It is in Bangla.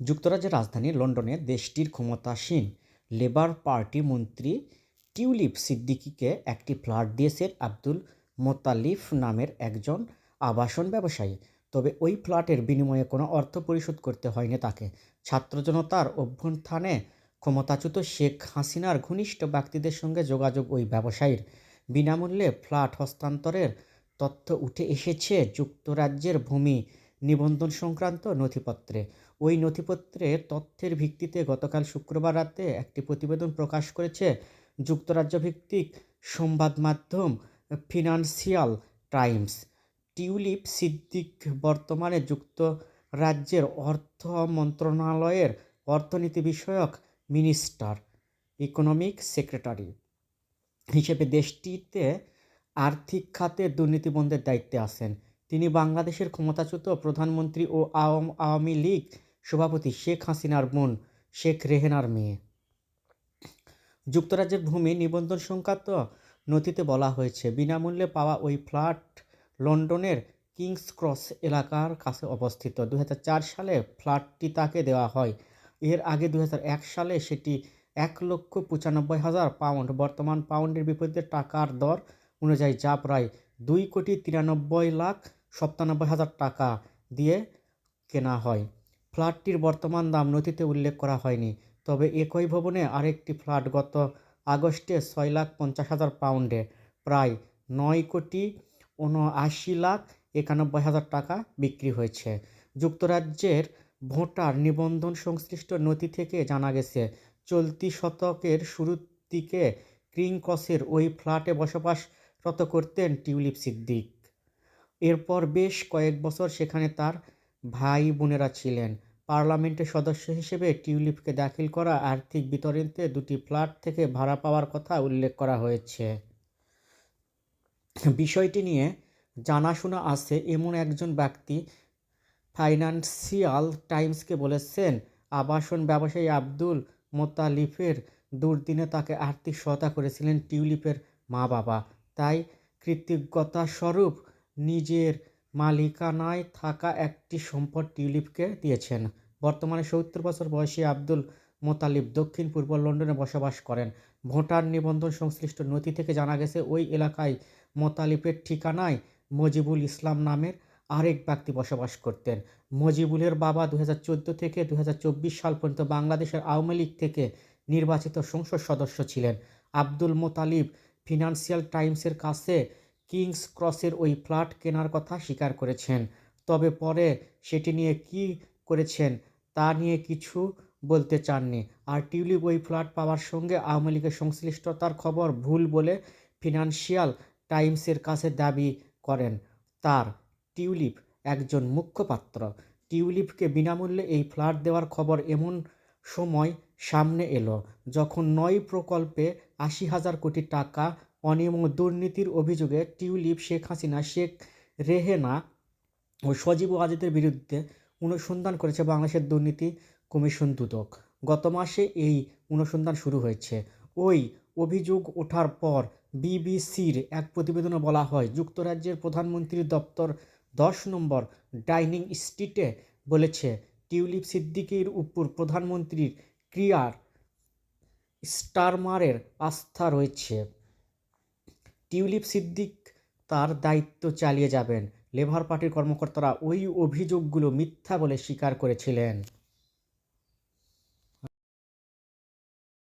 যুক্তরাজ্যের রাজধানী লন্ডনে দেশটির ক্ষমতাসীন লেবার পার্টি মন্ত্রী টিউলিপ সিদ্দিকিকে একটি ফ্ল্যাট দিয়েছেন আব্দুল মোতালিফ নামের একজন আবাসন ব্যবসায়ী। তবে ওই ফ্ল্যাটের বিনিময়ে কোনো অর্থ পরিশোধ করতে হয়নি তাকে। ছাত্র জনতার অভ্যুত্থানে ক্ষমতাচ্যুত শেখ হাসিনার ঘনিষ্ঠ ব্যক্তিদের সঙ্গে যোগাযোগ ওই ব্যবসায়ীর বিনামূল্যে ফ্ল্যাট হস্তান্তরের তথ্য উঠে এসেছে যুক্তরাজ্যের ভূমি নিবন্ধন সংক্রান্ত নথিপত্রে। ওই নথিপত্রের তথ্যের ভিত্তিতে গতকাল শুক্রবার রাতে একটি প্রতিবেদন প্রকাশ করেছে যুক্তরাজ্য ভিত্তিক সংবাদ মাধ্যম ফিনান্সিয়াল টাইমস। টিউলিপ সিদ্দিক বর্তমানে যুক্তরাজ্যের অর্থ মন্ত্রণালয়ের অর্থনীতি বিষয়ক মিনিস্টার, ইকোনমিক সেক্রেটারি হিসেবে দেশটিতে আর্থিক খাতে দুর্নীতি বন্ধের দায়িত্বে আছেন। তিনি বাংলাদেশের ক্ষমতাচ্যুত প্রধানমন্ত্রী ও আওয়াম লীগ সভাপতি শেখ হাসিনার বোন শেখ রেহেনার মেয়ে। যুক্তরাজ্যের ভূমি নিবন্ধন সংক্রান্ত নথিতে বলা হয়েছে, বিনামূল্যে পাওয়া ওই ফ্ল্যাট লন্ডনের কিংস ক্রস এলাকার কাছে অবস্থিত। দু হাজার চার সালে ফ্ল্যাটটি তাকে দেওয়া হয়। এর আগে দু হাজার এক সালে সেটি এক লক্ষ পঁচানব্বই হাজার পাউন্ড, বর্তমান পাউন্ডের বিপরীতে টাকার দর অনুযায়ী যা প্রায় দুই কোটি তিরানব্বই লাখ সপ্তানব্বই হাজার টাকা দিয়ে কেনা হয়। ফ্ল্যাটটির বর্তমান দাম নথিতে উল্লেখ করা হয়নি, তবে একই ভবনে আরেকটি ফ্ল্যাট গত আগস্টে ছয় লাখ পঞ্চাশ হাজার পাউন্ডে, প্রায় নয় কোটি উনআশি লাখ একানব্বই হাজার টাকা বিক্রি হয়েছে। যুক্তরাজ্যের ভোটার নিবন্ধন সংশ্লিষ্ট নথি থেকে জানা গেছে, চলতি শতকের শুরুর দিকে ক্রিং ক্রসের ওই ফ্ল্যাটে বসবাসরত করতেন টিউলিপ সিদ্দিক। এরপর বেশ কয়েক বছর সেখানে তার ভাই বোনেরা ছিলেন। পার্লামেন্টের সদস্য হিসেবে টিউলিপকে দাখিল করা আর্থিক বিতরণতে দুটি ফ্ল্যাট থেকে ভাড়া পাওয়ার কথা উল্লেখ করা হয়েছে। বিষয়টি নিয়ে জানাশোনা আছে। এমন একজন ব্যক্তি ফাইন্যান্সিয়াল টাইমসকে বলেছেন, আবাসন ব্যবসায়ী আব্দুল মোতালিফের দুর্দিনে তাকে আর্থিক সহায়তা করেছিলেন টিউলিপের মা বাবা তাই কৃতজ্ঞতা স্বরূপ নিজের মালিকানায় থাকা একটি সম্পদ টিউলিপকে দিয়েছেন। বর্তমানে সত্তর বছর বয়সী আব্দুল মোতালিব দক্ষিণ পূর্ব লন্ডনে বসবাস করেন। ভোটার নিবন্ধন সংশ্লিষ্ট নথি থেকে জানা গেছে, ওই এলাকায় মোতালিফের ঠিকানায় মজিবুল ইসলাম নামের আরেক ব্যক্তি বসবাস করতেন। মজিবুলের বাবা দু হাজার চোদ্দ থেকে দু হাজার চব্বিশ সাল পর্যন্ত বাংলাদেশের আওয়ামী লীগ থেকে নির্বাচিত সংসদ সদস্য ছিলেন। আব্দুল মোতালিব ফিনান্সিয়াল টাইমসের কাছে কিংস ক্রসের ওই ফ্ল্যাট কেনার কথা স্বীকার করেছেন। তবে পরে সেটি নিয়ে কি করেছেন তা নিয়ে কিছু বলতে চাননি। আর টিউলিপ ওই ফ্ল্যাট পাওয়ার সঙ্গে আওয়ামী লীগের সংশ্লিষ্টতার খবর ভুল বলে ফিনান্সিয়াল টাইমসের কাছে দাবি করেন তার। টিউলিপ একজন মুখ্যপাত্র টিউলিপকে বিনামূল্যে এই ফ্ল্যাট দেওয়ার খবর এমন সময় সামনে এলো, যখন নয় প্রকল্পে আশি হাজার কোটি টাকা অনিয়ম ও দুর্নীতির অভিযোগে টিউলিপ শেখ হাসিনা, শেখ রেহেনা ও সজীব ওয়াজেদের বিরুদ্ধে অনুসন্ধান করেছে বাংলাদেশের দুর্নীতি কমিশন দুদক। গত মাসে এই অনুসন্ধান শুরু হয়েছে। ওই অভিযোগ ওঠার পর বিবিসির এক প্রতিবেদনে বলা হয়, যুক্তরাজ্যের প্রধানমন্ত্রীর দপ্তর দশ নম্বর ডাইনিং স্ট্রিটে বলেছে, টিউলিপ সিদ্দিকির উপর প্রধানমন্ত্রীর ক্রিয়ার স্টারমারের আস্থা রয়েছে। টিউলিপ সিদ্দিক তার দায়িত্ব চালিয়ে যাবেন। লেবার পার্টির কর্মকর্তারা ওই অভিযোগগুলো মিথ্যা বলে স্বীকার করেছিলেন।